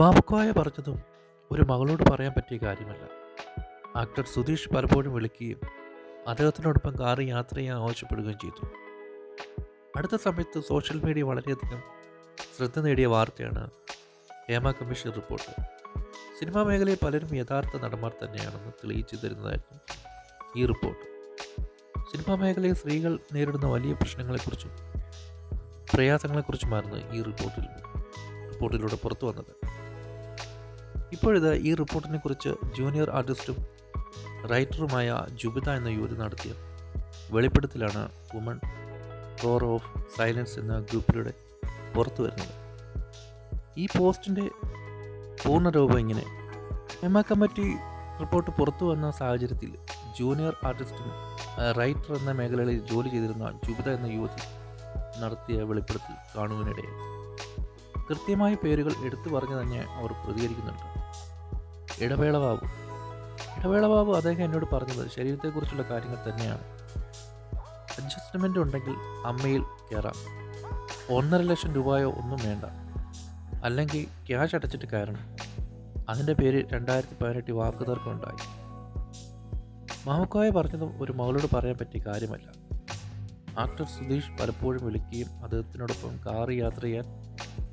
ബാബുക്കോയ പറഞ്ഞതും ഒരു മകളോട് പറയാൻ പറ്റിയ കാര്യമല്ല. ആക്ടർ സുധീഷ് പലപ്പോഴും വിളിക്കുകയും അദ്ദേഹത്തിനോടൊപ്പം കാറിൽ യാത്ര ചെയ്യാൻ ആവശ്യപ്പെടുകയും ചെയ്തു. അടുത്ത സമയത്ത് സോഷ്യൽ മീഡിയ വളരെയധികം ശ്രദ്ധ നേടിയ വാർത്തയാണ് ഹേമ കമ്മീഷൻ റിപ്പോർട്ട്. സിനിമാ മേഖലയിൽ പലരും യഥാർത്ഥ നടന്മാർ തന്നെയാണെന്ന് തെളിയിച്ചു തരുന്നതായിരുന്നു ഈ റിപ്പോർട്ട്. സിനിമാ മേഖലയിൽ സ്ത്രീകൾ നേരിടുന്ന വലിയ പ്രശ്നങ്ങളെക്കുറിച്ചും പ്രയാസങ്ങളെക്കുറിച്ചുമായിരുന്നു ഈ റിപ്പോർട്ടിൽ റിപ്പോർട്ടിലൂടെ പുറത്തു വന്നത്. ഇപ്പോഴിത് ഈ റിപ്പോർട്ടിനെ കുറിച്ച് ജൂനിയർ ആർട്ടിസ്റ്റും റൈറ്ററുമായ ജുബിത എന്ന യുവതി നടത്തിയ വെളിപ്പെടുത്തലാണ് വുമൺ ഫ്ലോർ ഓഫ് സൈലൻസ് എന്ന ഗ്രൂപ്പിലൂടെ പുറത്തു വരുന്നത്. ഈ പോസ്റ്റിന്റെ പൂർണരൂപം ഇങ്ങനെ. എം എ കമ്മിറ്റി റിപ്പോർട്ട് പുറത്തു വന്ന സാഹചര്യത്തിൽ ജൂനിയർ ആർട്ടിസ്റ്റും റൈറ്റർ എന്ന മേഖലകളിൽ ജോലി ചെയ്തിരുന്ന ജുബിത എന്ന യുവതി നടത്തിയ വെളിപ്പെടുത്തൽ കാണുവാനിടയായി കൃത്യമായ പേരുകൾ എടുത്തു പറഞ്ഞു തന്നെ അവർ പ്രതികരിക്കുന്നുണ്ട്. ഇടവേള ബാബു ഇടവേള ബാബു അദ്ദേഹം എന്നോട് പറഞ്ഞത് ശരീരത്തെക്കുറിച്ചുള്ള കാര്യങ്ങൾ തന്നെയാണ്. അഡ്ജസ്റ്റ്മെന്റ് ഉണ്ടെങ്കിൽ അമ്മയിൽ കയറാം ഒന്നര ലക്ഷം രൂപയോ ഒന്നും വേണ്ട. അല്ലെങ്കിൽ ക്യാഷ് അടച്ചിട്ട് കയറണം. അതിന്റെ പേര് രണ്ടായിരത്തി പതിനെട്ട് വാക്ക് തർക്കമുണ്ടായി മാമക്കോയ പറഞ്ഞതും ഒരു മകളോട് പറയാൻ പറ്റിയ കാര്യമല്ല. ആക്ടർ സുധീഷ് പലപ്പോഴും വിളിക്കുകയും അദ്ദേഹത്തിനോടൊപ്പം കാറ് യാത്ര ചെയ്യാൻ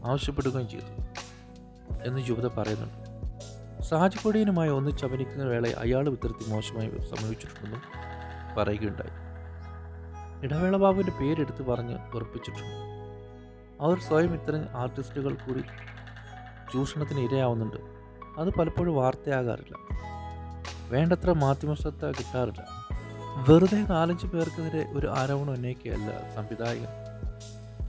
ആവശ്യപ്പെടുകയും ചെയ്തു എന്ന് യുവത പറയുന്നുണ്ട്. സാജിക്കൊടിയനുമായി ഒന്നിച്ചഭിനയിക്കുന്ന വേളയിൽ അയാൾ ഇത്തരത്തിൽ മോശമായി സമീപിച്ചിട്ടുണ്ടെന്നും പറയുകയുണ്ടായി. ഇടവേള ബാബുവിന്റെ പേരെടുത്ത് പറഞ്ഞ് ഉറപ്പിച്ചിട്ടുണ്ട്. അവർ സ്വയം ഇത്തരം ആർട്ടിസ്റ്റുകൾ കൂടി ചൂഷണത്തിന് ഇരയാവുന്നുണ്ട്. അത് പലപ്പോഴും വാർത്തയാകാറില്ല. വേണ്ടത്ര മാധ്യമ ശ്രദ്ധ കിട്ടാറില്ല. വെറുതെ നാലഞ്ച് പേർക്കെതിരെ ഒരു ആരോപണം ഉന്നയിക്കുകയല്ല സംവിധായകൻ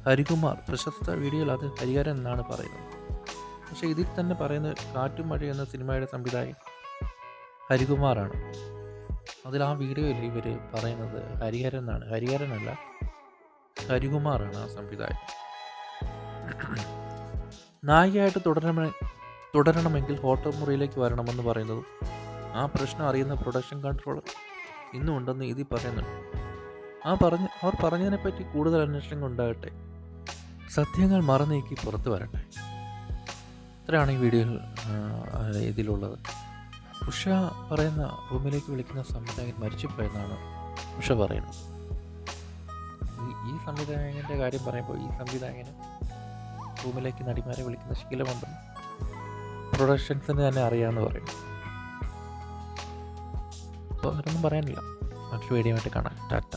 ഹരികുമാർ. പ്രശസ്ത വീഡിയോയിൽ അത് ഹരിഹരൻ എന്നാണ് പറയുന്നത്. പക്ഷേ ഇതിൽ തന്നെ പറയുന്ന കാറ്റും മഴ എന്ന സിനിമയുടെ സംവിധായകൻ ഹരികുമാറാണ്. അതിൽ ആ വീഡിയോയിൽ ഇവർ പറയുന്നത് ഹരിഹരൻ എന്നാണ്. ഹരിഹരനല്ല ഹരികുമാറാണ് ആ സംവിധായകൻ. നായികയായിട്ട് തുടരണമെ തുടരണമെങ്കിൽ ഹോട്ടൽ മുറിയിലേക്ക് വരണമെന്ന് പറയുന്നതും ആ പ്രശ്നം അറിയുന്ന പ്രൊഡക്ഷൻ കൺട്രോളർ ഇന്നും ഉണ്ടെന്ന് ഇതിൽ പറയുന്നുണ്ട്. ആ പറഞ്ഞ അവർ പറഞ്ഞതിനെപ്പറ്റി കൂടുതൽ അന്വേഷണങ്ങൾ ഉണ്ടാകട്ടെ സത്യങ്ങൾ മറന്നേക്കി പുറത്തു വരട്ടെ. ഇത്രയാണ് ഈ വീഡിയോയിൽ ഇതിലുള്ളത്. ഉഷ പറയുന്ന റൂമിലേക്ക് വിളിക്കുന്ന സംവിധായകൻ മരിച്ചുപോയെന്നാണ് ഉഷ പറയുന്നത്. ഈ സംവിധായകന്റെ കാര്യം പറയുമ്പോൾ ഈ സംവിധായകന് റൂമിലേക്ക് നടിമാരെ വിളിക്കുന്ന ശീലമുണ്ടെന്ന് പ്രൊഡക്ഷൻസിന് തന്നെ അറിയാമെന്ന് പറയും അപ്പോൾ അവരൊന്നും പറയാനില്ല. മറ്റൊരു വീഡിയോ ആയിട്ട് കാണാം. ടാറ്റ.